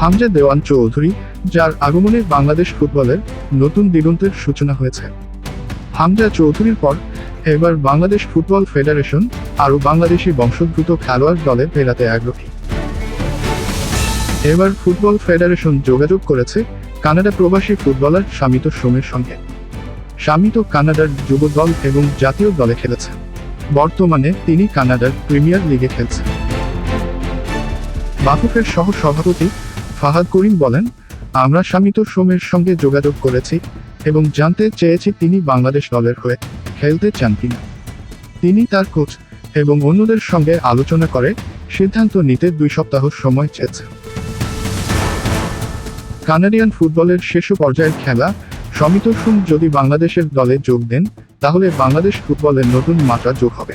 হামজা দেওয়ান চৌধুরী, যার আগমনে বাংলাদেশ ফুটবলের নতুন দিগন্তের সূচনা হয়েছে। হামজা চৌধুরীর পর এবার বাংলাদেশ ফুটবল ফেডারেশন আরও বাংলাদেশি বংশোদ্ভূত খেলোয়াড় দলে ফেরাতে আগ্রহী। এবার ফুটবল ফেডারেশন যোগাযোগ করেছে কানাডা প্রবাসী ফুটবলার শামিত সোমের সঙ্গে। শামিত কানাডার যুব দল এবং জাতীয় দলে খেলেছেন বর্তমানে তিনি কানাডার প্রিমিয়ার লিগে খেলছেন। বাফুফের সহ সভাপতি ফাহাদ করিম বলেন, আমরা শামিত সোমের সঙ্গে যোগাযোগ করেছি এবং জানতে চেয়েছি তিনি বাংলাদেশ দলের হয়ে খেলতে চান কিনা। তিনি তার কোচ এবং অন্যদের সঙ্গে আলোচনা করে সিদ্ধান্ত নিতে দুই সপ্তাহ সময় চেয়েছে কানাডিয়ান ফুটবলের শেষ পর্যায়ের খেলা সমিত সোম যদি বাংলাদেশের দলে যোগ দেন, তাহলে বাংলাদেশ ফুটবলের নতুন মাত্রা যোগ হবে।